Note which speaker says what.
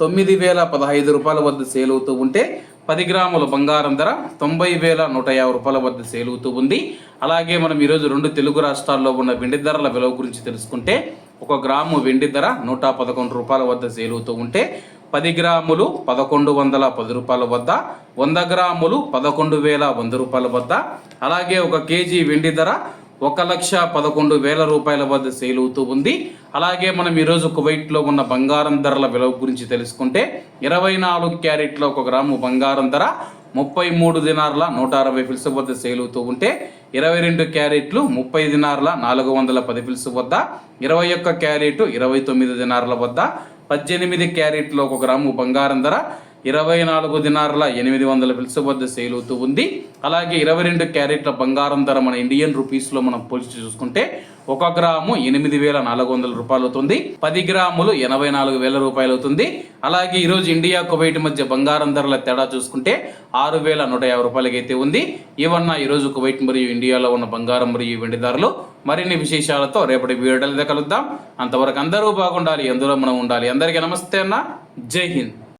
Speaker 1: తొమ్మిది వేల పదహైదు రూపాయల వద్ద సేల్ అవుతూ ఉంటే పది గ్రాముల బంగారం ధర తొంభై వేల నూట యాభై రూపాయల వద్ద సేల్ అవుతూ ఉంది. అలాగే మనం ఈరోజు రెండు తెలుగు రాష్ట్రాల్లో ఉన్న వెండి ధరల విలువ గురించి తెలుసుకుంటే ఒక గ్రాము వెండి ధర నూట పదకొండు రూపాయల వద్ద సేల్ అవుతూ ఉంటే పది గ్రాములు పదకొండు వందల పది రూపాయల వద్ద వంద గ్రాములు పదకొండు వేల వంద రూపాయల వద్ద. అలాగే ఒక కేజీ వెండి ధర ఒక లక్ష పదకొండు వేల రూపాయల వద్ద సేల్ అవుతూ ఉంది. అలాగే మనం ఈరోజు కువైట్లో ఉన్న బంగారం ధరల విలువ గురించి తెలుసుకుంటే ఇరవై నాలుగు క్యారెట్ల ఒక గ్రాము బంగారం ధర ముప్పై మూడు దినార్ల నూట అరవై ఫిల్స్ వద్ద సేల్ అవుతూ ఉంటే ఇరవై రెండు క్యారెట్లు ముప్పై దినార్ల నాలుగు వందల పది ఫిల్స్ వద్ద ఇరవై ఒక్క క్యారెట్ ఇరవై తొమ్మిది దినార్ల వద్ద పద్దెనిమిది క్యారెట్లు ఒక గ్రాము బంగారం ధర ఇరవై నాలుగు దినార్ల ఎనిమిది వందల పిలుసు వద్ద సేల్ అవుతూ ఉంది. అలాగే ఇరవై రెండు క్యారెట్ల బంగారం ధర మన ఇండియన్ రూపీస్లో మనం పోల్చి చూసుకుంటే ఒక గ్రాము ఎనిమిది వేల నాలుగు వందల రూపాయలు అవుతుంది. పది గ్రాములు ఎనభై నాలుగు వేల రూపాయలు అవుతుంది. అలాగే ఈరోజు ఇండియా కువైట్ మధ్య బంగారం ధరల తేడా చూసుకుంటే ఆరు వేల నూట యాభై రూపాయలకి అయితే ఉంది. ఇవన్న ఈరోజు కువైట్ మరియు ఇండియాలో ఉన్న బంగారం మరియు వెండి ధరలు మరిన్ని విశేషాలతో రేపటి వీడియోలో కలుద్దాం. అంతవరకు అందరూ బాగుండాలి ఎందులో మనం ఉండాలి. అందరికీ నమస్తే అన్న. జై హింద్.